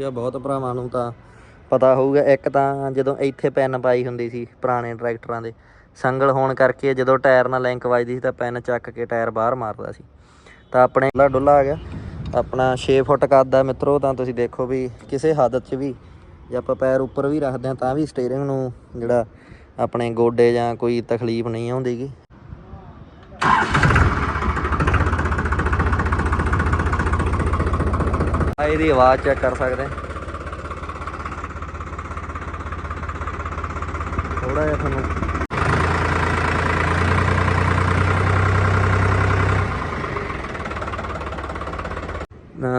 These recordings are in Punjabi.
ਇਹ ਬਹੁਤ ਭਰਾਵਾਂ ਨੂੰ ਤਾਂ ਪਤਾ ਹੋਊਗਾ। ਇੱਕ ਤਾਂ ਜਦੋਂ ਇੱਥੇ ਪੈਨ ਪਾਈ ਹੁੰਦੀ ਸੀ ਪੁਰਾਣੇ ਟਰੈਕਟਰਾਂ ਦੇ, ਸੰਗਲ ਹੋਣ ਕਰਕੇ ਜਦੋਂ ਟਾਇਰ ਨਾਲ ਲਿੰਕ ਵੱਜਦੀ ਸੀ ਤਾਂ ਪੈਨ ਚੱਕ ਕੇ ਟਾਇਰ ਬਾਹਰ ਮਾਰਦਾ ਸੀ। ਤਾਂ ਆਪਣੇ ਡੁੱਲਾ ਡੁੱਲਾ ਆ ਗਿਆ। ਆਪਣਾ 6 ਫੁੱਟ ਕੱਦ ਆ ਮਿੱਤਰੋ, ਤਾਂ ਤੁਸੀਂ ਦੇਖੋ ਵੀ ਕਿਸੇ ਹੱਦ 'ਚ ਵੀ ਜੇ ਆਪਾਂ ਪੈਰ ਉੱਪਰ ਵੀ ਰੱਖਦੇ ਹਾਂ ਤਾਂ ਵੀ ਸਟੀਅਰਿੰਗ ਨੂੰ ਜਿਹੜਾ ਆਪਣੇ ਗੋਡੇ ਜਾਂ ਕੋਈ ਤਕਲੀਫ ਨਹੀਂ ਆਉਂਦੀਗੀ। ਇਹਦੀ ਆਵਾਜ਼ ਚੈੱਕ ਕਰ ਸਕਦੇ ਹਾਂ। ਥੋੜਾ ਜਿਹਾ ਤੁਹਾਨੂੰ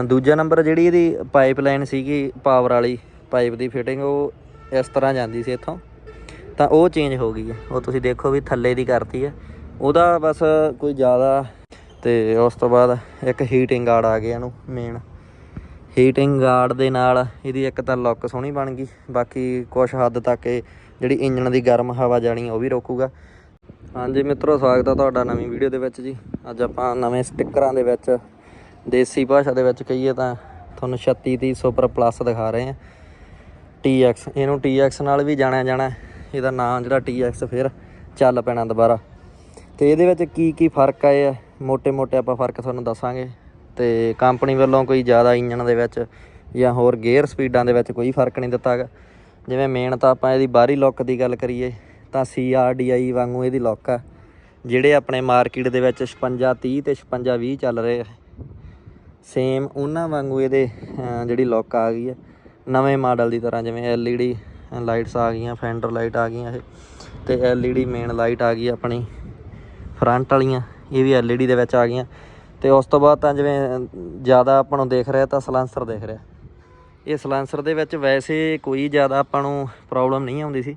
ਦੂਜਾ ਨੰਬਰ ਜਿਹੜੀ ਇਹਦੀ ਪਾਈਪਲਾਈਨ ਸੀਗੀ ਪਾਵਰ ਵਾਲੀ ਪਾਈਪ ਦੀ ਫਿਟਿੰਗ ਉਹ ਇਸ ਤਰ੍ਹਾਂ ਜਾਂਦੀ ਸੀ ਇੱਥੋਂ। ਤਾਂ ਉਹ ਚੇਂਜ ਹੋ ਗਈ ਹੈ। ਉਹ ਤੁਸੀਂ ਦੇਖੋ ਵੀ ਥੱਲੇ ਦੀ ਕਰਤੀ ਹੈ। ਉਹਦਾ ਬਸ ਕੋਈ ਜ਼ਿਆਦਾ ਤੇ ਉਸ ਤੋਂ ਬਾਅਦ ਇੱਕ ਹੀਟਿੰਗ ਗਾਰਡ ਆ ਗਿਆ ਇਹਨੂੰ ਮੇਨ ਹੀਟਿੰਗ ਗਾਰਡ ਦੇ ਨਾਲ ਇਹਦੀ ਇੱਕ ਤਾਂ ਲੁੱਕ ਸੋਹਣੀ ਬਣ ਗਈ। ਬਾਕੀ ਕੁਝ ਹੱਦ ਤੱਕ ਇਹ ਜਿਹੜੀ ਇੰਜਣ ਦੀ ਗਰਮ ਹਵਾ ਜਾਣੀ ਉਹ ਵੀ ਰੋਕੂਗਾ। ਹਾਂਜੀ ਮਿੱਤਰੋ, ਸਵਾਗਤ ਹੈ ਤੁਹਾਡਾ ਨਵੀਂ ਵੀਡੀਓ ਦੇ ਵਿੱਚ ਜੀ। ਅੱਜ ਆਪਾਂ ਨਵੇਂ ਸਟਿੱਕਰਾਂ ਦੇ ਵਿੱਚ, ਦੇਸੀ ਭਾਸ਼ਾ ਦੇ ਵਿੱਚ ਕਹੀਏ ਤਾਂ ਤੁਹਾਨੂੰ 36 ਦੀ ਸੁਪਰ ਪਲੱਸ ਦਿਖਾ ਰਹੇ ਹਾਂ। TX ਇਹਨੂੰ TX ਨਾਲ ਵੀ ਜਾਣਿਆ ਜਾਣਾ ਇਹਦਾ ਨਾਮ ਜਿਹੜਾ TX ਫਿਰ ਚੱਲ ਪੈਣਾ ਦੁਬਾਰਾ। ਤੇ ਇਹਦੇ ਵਿੱਚ ਕੀ ਕੀ ਫ਼ਰਕ ਆਏ ਆ? ਮੋٹے ਮੋٹے ਆਪਾਂ ਫ਼ਰਕ ਤੁਹਾਨੂੰ ਦੱਸਾਂਗੇ। ਤੇ ਕੰਪਨੀ ਵੱਲੋਂ ਕੋਈ ਜ਼ਿਆਦਾ ਇੰਜਣ ਦੇ ਵਿੱਚ ਜਾਂ ਹੋਰ ਗੇਅਰ ਸਪੀਡਾਂ ਦੇ ਵਿੱਚ ਕੋਈ ਫ਼ਰਕ ਨਹੀਂ ਦਿੱਤਾ ਗਾ। ਜਿਵੇਂ ਮੇਨ ਤਾਂ ਆਪਾਂ ਇਹਦੀ ਬਾਹਰੀ ਲੁੱਕ ਦੀ ਗੱਲ ਕਰੀਏ, ਤਾਂ CRDI ਵਾਂਗੂ ਇਹਦੀ ਲੁੱਕ ਆ, ਜਿਹੜੇ ਆਪਣੇ ਮਾਰਕੀਟ ਦੇ ਵਿੱਚ 56 30 ਤੇ 56 20 ਚੱਲ ਰਹੇ ਆ। ਸੇਮ ਉਹਨਾਂ ਵਾਂਗੂ ਇਹਦੇ ਜਿਹੜੀ ਲੁੱਕ ਆ ਗਈ ਹੈ ਨਵੇਂ ਮਾਡਲ ਦੀ ਤਰ੍ਹਾਂ ਜਿਵੇਂ LED ਲਾਈਟਸ ਆ ਗਈਆਂ ਫੈਂਡਰ ਲਾਈਟ ਆ ਗਈਆਂ ਇਹ, ਤੇ LED ਮੇਨ ਲਾਈਟ ਆ ਗਈ ਆਪਣੀ ਫਰੰਟ ਵਾਲੀਆਂ, ਇਹ ਵੀ LED ਦੇ ਵਿੱਚ ਆ ਗਈਆਂ। ਤੇ ਉਸ ਤੋਂ ਬਾਅਦ ਤਾਂ ਜਿਵੇਂ ਜ਼ਿਆਦਾ ਆਪਾਂ ਨੂੰ ਦੇਖ ਰਿਹਾ ਤਾਂ ਸਲੈਂਸਰ ਦੇਖ ਰਿਹਾ। ਇਹ ਸਲੈਂਸਰ ਦੇ ਵਿੱਚ ਵੈਸੇ ਕੋਈ ਜ਼ਿਆਦਾ ਆਪਾਂ ਨੂੰ ਪ੍ਰੋਬਲਮ ਨਹੀਂ ਆਉਂਦੀ ਸੀ।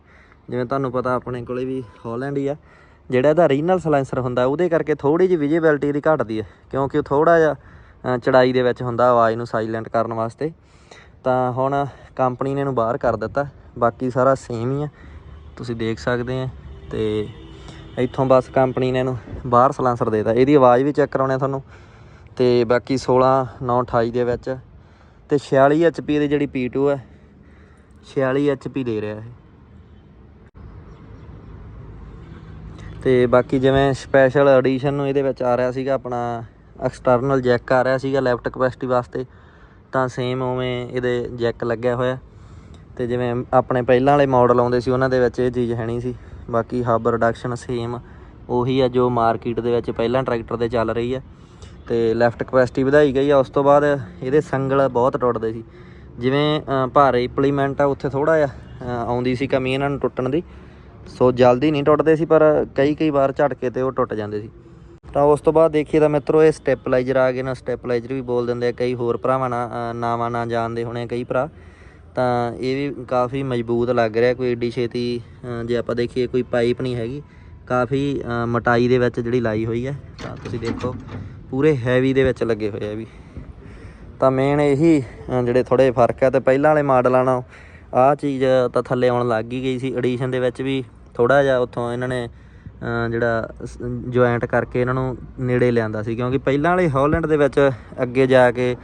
ਜਿਵੇਂ ਤੁਹਾਨੂੰ ਪਤਾ ਆਪਣੇ ਕੋਲੇ ਵੀ ਹਾਲੈਂਡ ਹੀ ਆ। ਜਿਹੜਾ ਇਹਦਾ ਰੀਨਲ ਸਲੈਂਸਰ ਹੁੰਦਾ ਉਹਦੇ ਕਰਕੇ ਥੋੜੀ ਜਿਹੀ ਵਿਜੀਬਿਲਟੀ ਦੀ ਘਟਦੀ ਹੈ ਕਿਉਂਕਿ ਉਹ ਥੋੜਾ ਜਿਹਾ ਅ, ਚੜਾਈ ਦੇ ਵਿੱਚ ਹੁੰਦਾ ਆਵਾਜ਼ ਨੂੰ ਸਾਇਲੈਂਟ ਕਰਨ ਵਾਸਤੇ। ਤਾਂ ਹੁਣ ਕੰਪਨੀ ਨੇ ਇਹਨੂੰ ਬਾਹਰ ਕਰ ਦਿੱਤਾ। ਬਾਕੀ ਸਾਰਾ ਸੇਮ ਹੀ ਆ। ਤੁਸੀਂ ਦੇਖ ਸਕਦੇ ਆ ਤੇ ਇੱਥੋਂ ਬਸ ਕੰਪਨੀ ਨੇ ਇਹਨੂੰ ਬਾਹਰ ਸਲੈਂਸਰ ਦੇਤਾ। ਇਹਦੀ ਆਵਾਜ਼ ਵੀ ਚੈੱਕ ਕਰਾਉਣੇ ਤੁਹਾਨੂੰ। ਤੇ ਬਾਕੀ 16 9 28 ਦੇ ਵਿੱਚ ਤੇ 46 HP ਦੀ ਜਿਹੜੀ P2 ਹੈ 46 HP ਦੇ ਰਿਹਾ ਇਹ। ਤੇ ਬਾਕੀ ਜਿਵੇਂ ਸਪੈਸ਼ਲ ਐਡੀਸ਼ਨ ਨੂੰ ਇਹਦੇ ਵਿੱਚ ਆ ਰਿਹਾ ਸੀਗਾ ਆਪਣਾ ਐਕਸਟਰਨਲ ਜੈਕ ਆ ਰਿਹਾ ਸੀਗਾ ਲੈਫਟ ਕਪੈਸਿਟੀ ਵਾਸਤੇ, ਤਾਂ ਸੇਮ ਉਵੇਂ ਇਹਦੇ ਜੈਕ ਲੱਗਿਆ ਹੋਇਆ। ਤੇ ਜਿਵੇਂ ਆਪਣੇ ਪਹਿਲਾਂ ਵਾਲੇ ਮਾਡਲ ਆਉਂਦੇ ਸੀ, ਉਹਨਾਂ ਦੇ ਵਿੱਚ ਇਹ ਚੀਜ਼ ਹੈ ਨਹੀਂ ਸੀ। ਬਾਕੀ ਹਬ ਰਿਡਕਸ਼ਨ ਸੇਮ ਉਹੀ ਆ ਜੋ ਮਾਰਕੀਟ ਦੇ ਵਿੱਚ ਪਹਿਲਾਂ ਟਰੈਕਟਰ ਦੇ ਚੱਲ ਰਹੀ ਹੈ ਤੇ ਲੈਫਟ ਕਪੈਸਿਟੀ ਵਧਾਈ ਗਈ ਆ, ਉਸ ਤੋਂ ਬਾਅਦ ਇਹਦੇ ਸੰਗਲ ਬਹੁਤ ਟੁੱਟਦੇ ਸੀ। ਜਿਵੇਂ ਭਾਰੇ ਇੰਪਲੀਮੈਂਟ ਆ, ਉੱਥੇ ਥੋੜਾ ਜਿਹਾ ਆਉਂਦੀ ਸੀ ਕਮੀ ਇਹਨਾਂ ਨੂੰ ਟੁੱਟਣ ਦੀ। ਸੋ ਜਲਦੀ ਨਹੀਂ ਟੁੱਟਦੇ ਸੀ, ਪਰ ਕਈ ਕਈ ਵਾਰ ਝਟਕੇ ਤੇ ਉਹ ਟੁੱਟ ਜਾਂਦੇ ਸੀ। ਤਾਂ ਉਸ ਤੋਂ ਬਾਅਦ ਦੇਖੀਏ ਤਾਂ ਮਿੱਤਰੋ, ਇਹ ਸਟੈਪਲਾਈਜ਼ਰ ਆ ਗਏ ਨਾ। ਸਟੈਪਲਾਈਜ਼ਰ ਵੀ ਬੋਲ ਦਿੰਦੇ ਆ, ਕਈ ਹੋਰ ਭਰਾਵਾਂ ਨਾਲ ਨਾਵਾਂ ਨਾ ਜਾਣਦੇ ਹੋਣੇ ਕਈ ਭਰਾ। ਤਾਂ ਇਹ ਵੀ ਕਾਫੀ ਮਜ਼ਬੂਤ ਲੱਗ ਰਿਹਾ ਕੋਈ ਏਡੀ ਛੇਤੀ ਜੇ ਆਪਾਂ ਦੇਖੀਏ ਕੋਈ ਪਾਈਪ ਨਹੀਂ ਹੈਗੀ। ਕਾਫੀ ਮਟਾਈ ਦੇ ਵਿੱਚ ਜਿਹੜੀ ਲਾਈ ਹੋਈ ਹੈ ਤਾਂ ਤੁਸੀਂ ਦੇਖੋ ਪੂਰੇ ਹੈਵੀ ਦੇ ਵਿੱਚ ਲੱਗੇ ਹੋਏ ਆ ਵੀ। ਤਾਂ ਮੇਨ ਇਹੀ ਜਿਹੜੇ ਥੋੜੇ ਫ਼ਰਕ ਹੈ ਤੇ ਪਹਿਲਾਂ ਵਾਲੇ ਮਾਡਲਾਂ ਨਾਲ ਆਹ ਚੀਜ਼ ਤਾਂ ਥੱਲੇ ਆਉਣ ਲੱਗ ਹੀ ਗਈ ਸੀ। ਐਡੀਸ਼ਨ ਦੇ ਵਿੱਚ ਵੀ ਥੋੜਾ ਜਿਹਾ ਉੱਥੋਂ ਇਹਨਾਂ ਨੇ ਅ, ਜਿਹੜਾ ਜੁਆਇੰਟ ਕਰਕੇ ਇਹਨਾਂ ਨੂੰ ਨੇੜੇ ਲਿਆਂਦਾ ਸੀ ਕਿਉਂਕਿ ਪਹਿਲਾਂ ਵਾਲੇ ਹਾਲੈਂਡ ਦੇ ਵਿੱਚ ਅੱਗੇ ਜਾ ਕੇ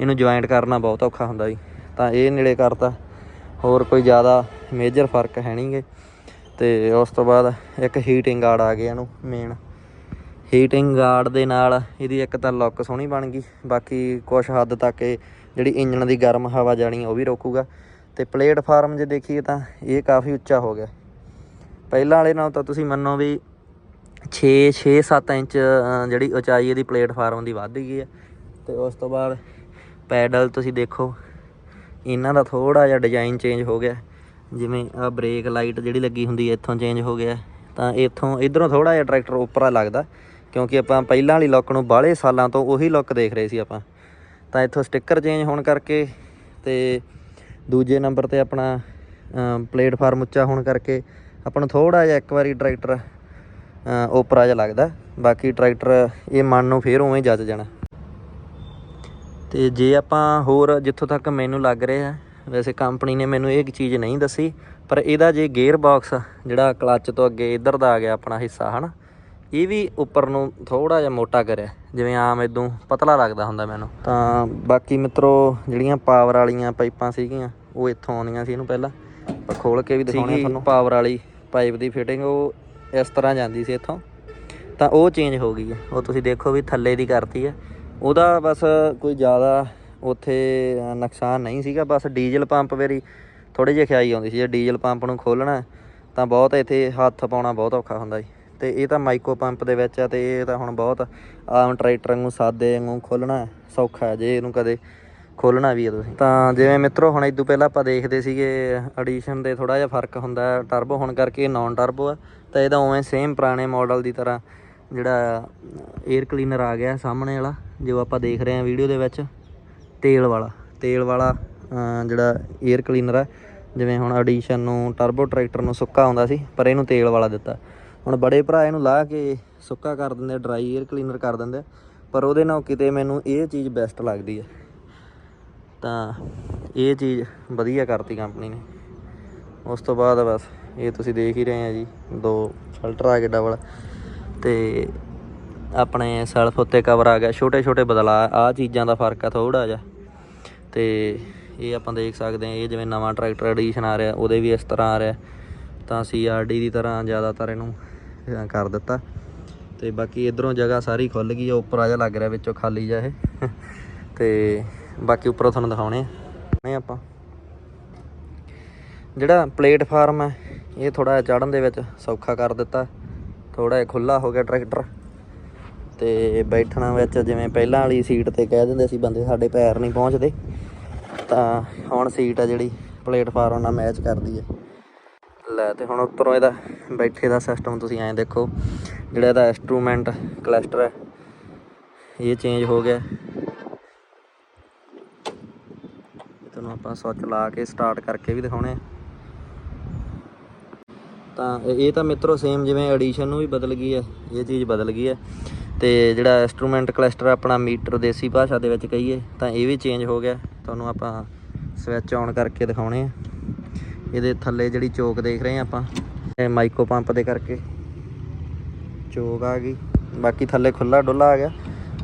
ਇਹਨੂੰ ਜੁਆਇੰਟ ਕਰਨਾ ਬਹੁਤ ਔਖਾ ਹੁੰਦਾ ਸੀ। ਤਾਂ ਇਹ ਨੇੜੇ ਕਰਤਾ। ਹੋਰ ਕੋਈ ਜ਼ਿਆਦਾ ਮੇਜਰ ਫ਼ਰਕ ਹੈ ਨਹੀਂਗੇ ਤੇ ਉਸ ਤੋਂ ਬਾਅਦ ਇੱਕ ਹੀਟਿੰਗ ਗਾਰਡ ਆ ਗਿਆ ਇਹਨੂੰ ਮੇਨ ਹੀਟਿੰਗ ਗਾਰਡ ਦੇ ਨਾਲ ਇਹਦੀ ਇੱਕ ਤਾਂ ਲੁੱਕ ਸੋਹਣੀ ਬਣ ਗਈ। ਬਾਕੀ ਕੁਝ ਹੱਦ ਤੱਕ ਇਹ ਜਿਹੜੀ ਇੰਜਣ ਦੀ ਗਰਮ ਹਵਾ ਜਾਣੀ ਉਹ ਵੀ ਰੋਕੂਗਾ। ਤੇ ਪਲੇਟਫਾਰਮ ਜੇ ਦੇਖੀਏ ਤਾਂ ਇਹ ਕਾਫੀ ਉੱਚਾ ਹੋ ਗਿਆ। ਪਹਿਲਾਂ ਵਾਲੇ ਨਾਲ ਤਾਂ ਤੁਸੀਂ ਮੰਨੋ ਵੀ 6 6 7 ਇੰਚ ਜਿਹੜੀ ਉਚਾਈ ਇਹਦੀ ਪਲੇਟਫਾਰਮ ਦੀ ਵੱਧ ਗਈ ਹੈ ਤੇ ਉਸ ਤੋਂ ਬਾਅਦ ਪੈਡਲ ਤੁਸੀਂ ਦੇਖੋ ਇਹਨਾਂ ਦਾ ਥੋੜਾ ਜਿਹਾ ਡਿਜ਼ਾਈਨ ਚੇਂਜ ਹੋ ਗਿਆ। ਜਿਵੇਂ ਆ ਬ੍ਰੇਕ ਲਾਈਟ ਜਿਹੜੀ ਲੱਗੀ ਹੁੰਦੀ ਹੈ, ਇੱਥੋਂ ਚੇਂਜ ਹੋ ਗਿਆ। ਤਾਂ ਇੱਥੋਂ ਇਧਰੋਂ ਥੋੜਾ ਜਿਹਾ ਟਰੈਕਟਰ ਉੱਪਰਾ ਲੱਗਦਾ, ਕਿਉਂਕਿ ਆਪਾਂ ਪਹਿਲਾਂ ਵਾਲੀ ਲੁੱਕ ਨੂੰ ਬਾਹਲੇ ਸਾਲਾਂ ਤੋਂ ਉਹੀ ਲੁੱਕ ਦੇਖ ਰਹੇ ਸੀ ਆਪਾਂ। ਤਾਂ ਇੱਥੋਂ ਸਟicker ਚੇਂਜ ਹੋਣ ਕਰਕੇ ਤੇ ਦੂਜੇ ਨੰਬਰ ਤੇ ਆਪਣਾ ਪਲੇਟਫਾਰਮ ਉੱਚਾ ਹੋਣ ਕਰਕੇ ਆਪਾਂ ਨੂੰ ਥੋੜਾ ਜਿਹਾ ਇੱਕ ਵਾਰੀ ਟਰੈਕਟਰ ਓਪਰਾ ਜਿਹਾ ਲੱਗਦਾ। ਬਾਕੀ ਟਰੈਕਟਰ ਇਹ ਮਨ ਨੂੰ ਫੇਰ ਉਵੇਂ ਜੱਜ ਜਾਣਾ। ਤੇ ਜੇ ਆਪਾਂ ਹੋਰ ਜਿੱਥੋਂ ਤੱਕ ਮੈਨੂੰ ਲੱਗ ਰਿਹਾ ਵੈਸੇ ਕੰਪਨੀ ਨੇ ਮੈਨੂੰ ਇਹ ਚੀਜ਼ ਨਹੀਂ ਦੱਸੀ ਪਰ ਇਹਦਾ ਜੇ ਗੇਅਰ ਬਾਕਸ ਜਿਹੜਾ ਕਲੱਚ ਤੋਂ ਅੱਗੇ ਇੱਧਰ ਦਾ ਆ ਗਿਆ ਆਪਣਾ ਹਿੱਸਾ ਹਨਾ ਇਹ ਵੀ ਉੱਪਰ ਨੂੰ ਥੋੜਾ ਜਿਹਾ ਮੋਟਾ ਕਰਿਆ ਜਿਵੇਂ ਆਮ ਇਦੋਂ ਪਤਲਾ ਲੱਗਦਾ ਹੁੰਦਾ ਮੈਨੂੰ। ਤਾਂ ਬਾਕੀ ਮਿੱਤਰੋ ਜਿਹੜੀਆਂ ਪਾਵਰ ਵਾਲੀਆਂ ਪਾਈਪਾਂ ਸੀਗੀਆਂ ਉਹ ਇੱਥੋਂ ਆਉਂਦੀਆਂ ਸੀ ਇਹਨੂੰ ਪਹਿਲਾਂ। ਆਪਾਂ ਖੋਲ ਕੇ ਵੀ ਦਿਖਾਉਣੇ ਤੁਹਾਨੂੰ। ਪਾਵਰ ਵਾਲੀ ਪਾਈਪ ਦੀ ਫਿਟਿੰਗ ਉਹ ਇਸ ਤਰ੍ਹਾਂ ਜਾਂਦੀ ਸੀ ਇੱਥੋਂ। ਤਾਂ ਉਹ ਚੇਂਜ ਹੋ ਗਈ ਹੈ। ਉਹ ਤੁਸੀਂ ਦੇਖੋ ਵੀ ਥੱਲੇ ਦੀ ਕਰਤੀ ਹੈ। ਉਹਦਾ ਬਸ ਕੋਈ ਜ਼ਿਆਦਾ ਉੱਥੇ ਨੁਕਸਾਨ ਨਹੀਂ ਸੀਗਾ। ਬਸ ਡੀਜ਼ਲ ਪੰਪ ਵੇਰੀ ਥੋੜੀ ਜਿਹੀ ਖਿਆਈ ਆਉਂਦੀ ਸੀ। ਜੇ ਡੀਜ਼ਲ ਪੰਪ ਨੂੰ ਖੋਲਣਾ ਤਾਂ ਬਹੁਤ ਇੱਥੇ ਹੱਥ ਪਾਉਣਾ ਬਹੁਤ ਔਖਾ ਹੁੰਦਾ ਜੀ ਤੇ ਇਹ ਤਾਂ ਮਾਈਕੋ ਪੰਪ ਦੇ ਵਿੱਚ ਆ ਤੇ ਇਹ ਤਾਂ ਹੁਣ ਬਹੁਤ ਆਮ ਟਰੈਕਟਰ ਨੂੰ ਸਾਦੇ ਨੂੰ ਖੋਲਣਾ ਸੌਖਾ ਜੇ ਇਹਨੂੰ ਕਦੇ ਖੋਲਣਾ ਵੀ ਹੈ ਤੁਸੀਂ। ਤਾਂ ਜਿਵੇਂ ਮਿੱਤਰੋ, ਹੁਣ ਇਦੋਂ ਪਹਿਲਾਂ ਆਪਾਂ ਦੇਖਦੇ ਸੀਗੇ ਐਡੀਸ਼ਨ ਦੇ ਥੋੜਾ ਜਿਹਾ ਫ਼ਰਕ ਹੁੰਦਾ ਟਰਬੋ ਹੁਣ ਕਰਕੇ ਇਹ ਨਾਨ ਟਰਬੋ ਆ ਤਾਂ ਇਹਦਾ ਉਵੇਂ ਸੇਮ ਪੁਰਾਣੇ ਮਾਡਲ ਦੀ ਤਰ੍ਹਾਂ ਜਿਹੜਾ ਏਅਰ ਕਲੀਨਰ ਆ ਗਿਆ ਸਾਹਮਣੇ ਵਾਲਾ, ਜੋ ਆਪਾਂ ਦੇਖ ਰਹੇ ਹਾਂ ਵੀਡੀਓ ਦੇ ਵਿੱਚ, ਤੇਲ ਵਾਲਾ। ਤੇਲ ਵਾਲਾ ਜਿਹੜਾ ਏਅਰ ਕਲੀਨਰ ਹੈ ਜਿਵੇਂ ਹੁਣ ਐਡੀਸ਼ਨ ਨੂੰ ਟਰਬੋ ਟਰੈਕਟਰ ਨੂੰ ਸੁੱਕਾ ਆਉਂਦਾ ਸੀ, ਪਰ ਇਹਨੂੰ ਤੇਲ ਵਾਲਾ ਦਿੱਤਾ। ਹੁਣ ਬੜੇ ਭਰਾ ਇਹਨੂੰ ਲਾ ਕੇ ਸੁੱਕਾ ਕਰ ਦਿੰਦੇ ਡਰਾਈ ਏਅਰ ਕਲੀਨਰ ਕਰ ਦਿੰਦੇ ਪਰ ਉਹਦੇ ਨਾਲ ਕਿਤੇ ਮੈਨੂੰ ਇਹ ਚੀਜ਼ ਬੈਸਟ ਲੱਗਦੀ ਹੈ ਤਾਂ ਇਹ ਚੀਜ਼ ਵਧੀਆ ਕਰਤੀ ਕੰਪਨੀ ਨੇ। ਉਸ ਤੋਂ ਬਾਅਦ ਬਸ, ਇਹ ਤੁਸੀਂ ਦੇਖ ਹੀ ਰਹੇ ਆ ਜੀ, ਦੋ ਫਿਲਟਰ ਆ ਕੇ ਡਬਲ ਤੇ ਆਪਣੇ ਸੈਲਫ ਉੱਤੇ ਕਵਰ ਆ ਗਿਆ। ਛੋਟੇ ਛੋਟੇ ਬਦਲਾਅ ਆ ਚੀਜ਼ਾਂ ਦਾ ਫ਼ਰਕ ਆ ਥੋੜਾ ਜਿਹਾ। ਤੇ ਇਹ ਆਪਾਂ ਦੇਖ ਸਕਦੇ ਹਾਂ, ਇਹ ਜਿਵੇਂ ਨਵਾਂ ਟਰੈਕਟਰ ਐਡੀਸ਼ਨ ਆ ਰਿਹਾ, ਉਹਦੇ ਵੀ ਇਸ ਤਰ੍ਹਾਂ ਆ ਰਿਹਾ। ਤਾਂ ਸੀਆਰਡੀ ਦੀ ਤਰ੍ਹਾਂ ਜ਼ਿਆਦਾਤਰ ਇਹਨੂੰ ਕਰ ਦਿੱਤਾ। ਤੇ ਬਾਕੀ ਇਧਰੋਂ ਜਗ੍ਹਾ ਸਾਰੀ ਖੁੱਲ ਗਈ ਆ, ਉੱਪਰ ਆ ਜਾ ਲੱਗ ਰਿਹਾ ਵਿੱਚੋਂ ਖਾਲੀ ਜਾ ਇਹ। ਤੇ ਬਾਕੀ ਉੱਪਰੋਂ ਤੁਹਾਨੂੰ ਦਿਖਾਉਣੇ ਆ। ਆਪਾਂ। ਜਿਹੜਾ ਪਲੇਟਫਾਰਮ ਹੈ ਇਹ ਥੋੜਾ ਚੜਨ ਦੇ ਵਿੱਚ ਸੌਖਾ ਕਰ ਦਿੱਤਾ। ਥੋੜਾ ਜਿਹਾ ਖੁੱਲਾ ਹੋ ਗਿਆ ਟਰੈਕਟਰ ਤੇ ਬੈਠਣਾ ਵਿੱਚ ਜਿਵੇਂ ਪਹਿਲਾਂ ਵਾਲੀ ਸੀਟ ਤੇ ਕਹਿ ਦਿੰਦੇ ਸੀ ਬੰਦੇ ਸਾਡੇ ਪੈਰ ਨਹੀਂ ਪਹੁੰਚਦੇ, ਤਾਂ ਹੁਣ ਸੀਟ ਆ ਜਿਹੜੀ ਪਲੇਟਫਾਰਮ ਨਾਲ ਮੈਚ ਕਰਦੀ ਹੈ। ਲੈ ਤੇ ਹੁਣ ਉੱਪਰੋਂ ਇਹਦਾ ਬੈਠੇ ਦਾ ਸਿਸਟਮ ਤੁਸੀਂ ਐਂ ਦੇਖੋ, ਜਿਹੜਾ ਇਹਦਾ ਇੰਸਟਰੂਮੈਂਟ ਕਲਸਟਰ ਹੈ, ਇਹ ਚੇਂਜ ਹੋ ਗਿਆ। ਤੁਹਾਨੂੰ ਆਪਾਂ ਸੁੱਚ ਲਾ ਕੇ ਸਟਾਰਟ ਕਰਕੇ ਵੀ ਦਿਖਾਉਣੇ ਆ। ਤਾਂ ਇਹ ਤਾਂ ਮਿੱਤਰੋ ਸੇਮ ਜਿਵੇਂ ਐਡੀਸ਼ਨ ਨੂੰ ਵੀ ਬਦਲ ਗਈ ਹੈ, ਇਹ ਚੀਜ਼ ਬਦਲ ਗਈ ਹੈ। ਤੇ ਜਿਹੜਾ ਇੰਸਟਰੂਮੈਂਟ ਕਲਸਟਰ ਆਪਣਾ ਮੀਟਰ ਦੇਸੀ ਭਾਸ਼ਾ ਦੇ ਵਿੱਚ ਕਹੀਏ, ਤਾਂ ਇਹ ਵੀ ਚੇਂਜ ਹੋ ਗਿਆ। ਤੁਹਾਨੂੰ ਆਪਾਂ ਸਵਿਚ ਆਨ ਕਰਕੇ ਦਿਖਾਉਣੇ ਆ। ਇਹਦੇ ਥੱਲੇ ਜਿਹੜੀ ਚੋਕ ਦੇਖ ਰਹੇ ਆ ਆਪਾਂ, ਇਹ ਮਾਈਕੋ ਪੰਪ ਦੇ ਕਰਕੇ ਚੋਕ ਆ ਗਈ। ਬਾਕੀ ਥੱਲੇ ਖੁੱਲਾ ਡੁੱਲਾ ਆ ਗਿਆ।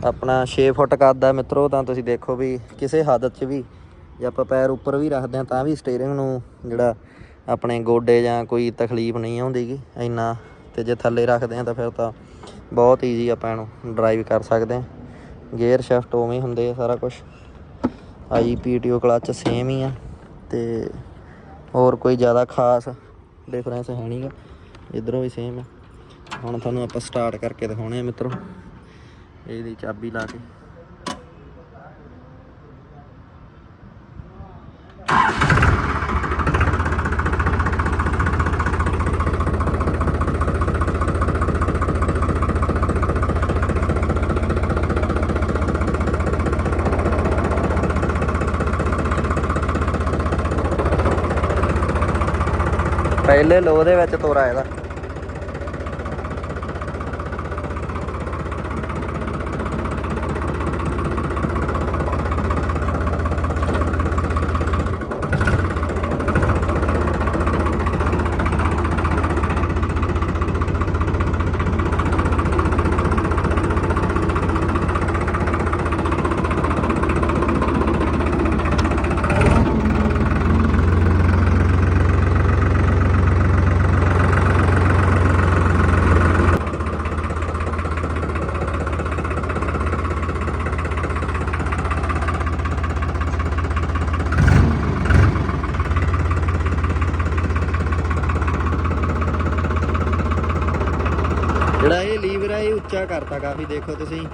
ਆਪਣਾ 6 ਫੁੱਟ ਕੱਦ ਆ ਮਿੱਤਰੋ, ਤਾਂ ਤੁਸੀਂ ਦੇਖੋ ਵੀ ਕਿਸੇ ਹੱਦ 'ਚ ਵੀ ਜੇ ਆਪਾਂ ਪੈਰ ਉੱਪਰ ਵੀ ਰੱਖਦੇ ਆ ਤਾਂ ਵੀ ਸਟੀਅਰਿੰਗ ਨੂੰ ਜਿਹੜਾ ਆਪਣੇ ਗੋਡੇ ਜਾਂ ਕੋਈ ਤਕਲੀਫ ਨਹੀਂ ਆਉਂਦੀਗੀ ਇੰਨਾ ਤੇ ਜੇ ਥੱਲੇ ਰੱਖਦੇ ਆ ਤਾਂ ਫਿਰ ਤਾਂ ਬਹੁਤ ਈਜ਼ੀ ਆਪਾਂ ਇਹਨੂੰ ਡਰਾਈਵ ਕਰ ਸਕਦੇ ਆ ਗੇਅਰ ਸ਼ਿਫਟ ਉਵੇਂ ਹੁੰਦੇ ਆ ਸਾਰਾ ਕੁਝ ਆਈ ਪੀਟੀਓ ਕਲਚ ਸੇਮ ਹੀ ਆ ਤੇ ਹੋਰ ਕੋਈ ਜ਼ਿਆਦਾ ਖਾਸ ਡਿਫਰੈਂਸ ਹੈ ਨਹੀਂਗਾ ਇਧਰੋਂ ਵੀ ਸੇਮ ਹੈ ਹੁਣ ਤੁਹਾਨੂੰ ਆਪਾਂ ਸਟਾਰਟ ਕਰਕੇ ਦਿਖਾਉਣੇ ਆ ਮਿੱਤਰੋ। ਇਹਦੀ ਚਾਬੀ ਲਾ ਕੇ। ਪਹਿਲੇ ਲੋ ਦੇ ਵਿੱਚ ਤੋਰਾ ਇਹਦਾ ਜਿਹੜਾ ਇਹ ਲੀਵਰ ਹੈ ਇਹ ਉੱਚਾ ਕਰਤਾ ਕਾਫੀ ਦੇਖੋ ਤੁਸੀਂ।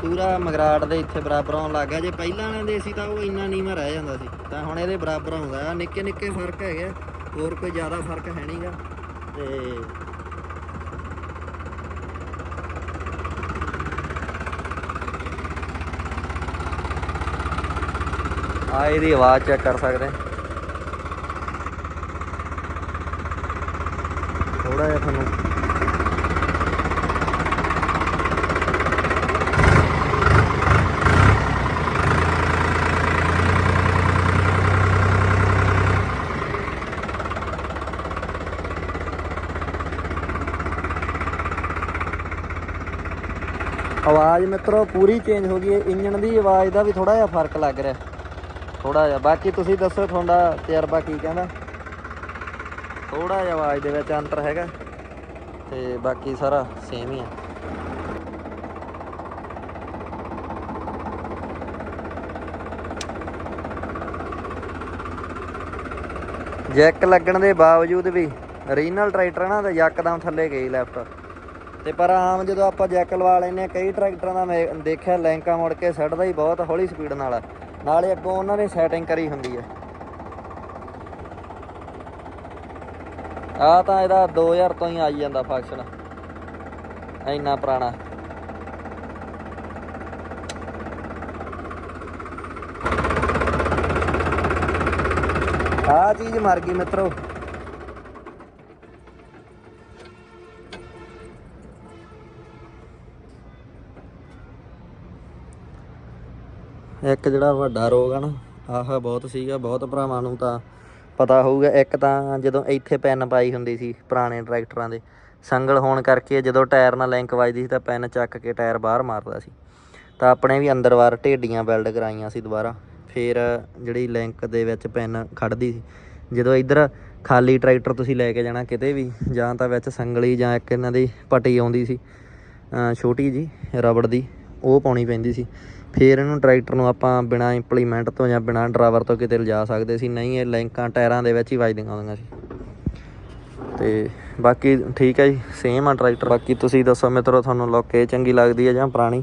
ਪੂਰਾ ਮਗਰਾਟ ਦੇ ਇੱਥੇ ਬਰਾਬਰ ਆਉਣ ਲੱਗ ਗਿਆ। ਜੇ ਪਹਿਲਾਂ ਵਾਲਿਆਂ ਦੇ ਸੀ ਤਾਂ ਉਹ ਇੰਨਾ ਨੀਵਾਂ ਰਹਿ ਜਾਂਦਾ ਸੀ। ਤਾਂ ਹੁਣ ਇਹਦੇ ਬਰਾਬਰ ਆਉਂਦਾ। ਆ ਨਿੱਕੇ ਨਿੱਕੇ ਫ਼ਰਕ ਹੈਗੇ ਆ, ਹੋਰ ਕੋਈ ਜ਼ਿਆਦਾ ਫ਼ਰਕ ਹੈ ਨਹੀਂਗਾ ਤੇ ਆ ਇਹਦੀ ਆਵਾਜ਼ ਚੈੱਕ ਕਰ ਸਕਦੇ ਹਾਂ ਥੋੜਾ ਜਿਹਾ ਤੁਹਾਨੂੰ ਆਵਾਜ਼ ਮਿੱਤਰੋ ਪੂਰੀ ਚੇਂਜ ਹੋ ਗਈ ਹੈ। ਇੰਜਨ ਦੀ ਆਵਾਜ਼ ਦਾ ਵੀ ਥੋੜਾ ਜਿਹਾ ਫ਼ਰਕ ਲੱਗ ਰਿਹਾ। ਥੋੜਾ ਜਿਹਾ। ਬਾਕੀ ਤੁਸੀਂ ਦੱਸੋ ਤੁਹਾਡਾ ਤਜਰਬਾ ਕੀ ਕਹਿੰਦਾ? ਥੋੜਾ ਜਿਹਾ ਆਵਾਜ਼ ਦੇ ਵਿੱਚ ਅੰਤਰ ਹੈਗਾ। ਤੇ ਬਾਕੀ ਸਾਰਾ ਸੇਮ ਹੀ ਆ ਜੈਕ ਲੱਗਣ ਦੇ ਬਾਵਜੂਦ ਵੀ ਰੀਜਨਲ ਟਰੈਕਟਰ ਨਾ ਤਾਂ ਯਕਦਮ ਥੱਲੇ ਗਈ ਲੈਫਟ ਤੇ ਪਰ ਆਮ ਜਦੋਂ ਆਪਾਂ ਜੈਕ ਲਵਾ ਲੈਨੇ ਕਈ ਟਰੈਕਟਰਾਂ ਦਾ ਮੈਂ ਦੇਖਿਆ, ਲੈਂਕਾਂ ਮੁੜ ਕੇ ਸੜਦਾ ਹੀ ਬਹੁਤ, ਹੌਲੀ ਸਪੀਡ ਨਾਲ। ਆ। ਨਾਲੇ ਅੱਗੋਂ ਉਹਨਾਂ ਨੇ ਸੈਟਿੰਗ ਕਰੀ ਹੁੰਦੀ ਹੈ। ਆ ਤਾਂ ਇਹਦਾ 2000 ਤੋਂ ਹੀ ਆਈ ਜਾਂਦਾ ਫੰਕਸ਼ਨ ਇੰਨਾ ਪੁਰਾਣਾ। ਆ ਚੀਜ਼ ਮਰ ਗਈ ਮਿੱਤਰੋ। ਇੱਕ ਜਿਹੜਾ ਵੱਡਾ ਰੋਗ ਆ ਨਾ, ਆਹ ਬਹੁਤ ਸੀਗਾ, ਬਹੁਤ ਭਰਾਵਾਂ ਨੂੰ ਤਾਂ ਪਤਾ ਹੋਊਗਾ। ਇੱਕ ਤਾਂ ਜਦੋਂ ਇੱਥੇ ਪੈਨ ਪਾਈ ਹੁੰਦੀ ਸੀ ਪੁਰਾਣੇ ਟਰੈਕਟਰਾਂ ਦੇ, ਸੰਗਲ ਹੋਣ ਕਰਕੇ ਜਦੋਂ ਟਾਇਰ ਨਾਲ ਲਿੰਕ ਵੱਜਦੀ ਸੀ ਤਾਂ ਪੈਨ ਚੱਕ ਕੇ ਟਾਇਰ ਬਾਹਰ ਮਾਰਦਾ ਸੀ। ਤਾਂ ਆਪਣੇ ਵੀ ਅੰਦਰ ਵਾਰ ਢੇਡੀਆਂ ਵੈਲਡ ਕਰਾਈਆਂ ਸੀ ਦੁਬਾਰਾ। ਫਿਰ ਜਿਹੜੀ ਲਿੰਕ ਦੇ ਵਿੱਚ ਪੈਨ ਖੜਦੀ ਸੀ, ਜਦੋਂ ਇੱਧਰ ਖਾਲੀ ਟਰੈਕਟਰ ਤੁਸੀਂ ਲੈ ਕੇ ਜਾਣਾ ਕਿਤੇ ਵੀ, ਜਾਂ ਤਾਂ ਵਿੱਚ ਸੰਗਲੀ ਜਾਂ ਇੱਕ ਇਹਨਾਂ ਦੀ ਪੱਟੀ ਆਉਂਦੀ ਸੀ ਛੋਟੀ ਜੀ ਰਬੜ ਦੀ, ਉਹ ਪਾਉਣੀ ਪੈਂਦੀ ਸੀ। ਫਿਰ ਇਹਨੂੰ ਟਰੈਕਟਰ ਨੂੰ ਆਪਾਂ ਬਿਨਾ ਇੰਪਲੀਮੈਂਟ ਤੋਂ ਜਾਂ ਬਿਨਾ ਡਰਾਈਵਰ ਤੋਂ ਕਿਤੇ ਲਿਜਾ ਸਕਦੇ ਸੀ। ਨਹੀਂ, ਇਹ ਲਿੰਕਾਂ ਟਾਇਰਾਂ ਦੇ ਵਿੱਚ ਹੀ ਵੱਜਦੀਆਂ ਹੁੰਦੀਆਂ ਸੀ। ਤੇ ਬਾਕੀ ਠੀਕ ਹੈ ਜੀ ਸੇਮ ਆ ਟਰੈਕਟਰ। ਬਾਕੀ ਤੁਸੀਂ ਦੱਸੋ ਮਿੱਤਰੋ, ਤੁਹਾਨੂੰ ਲੁੱਕ ਇਹ ਚੰਗੀ ਲੱਗਦੀ ਹੈ ਜਾਂ ਪੁਰਾਣੀ?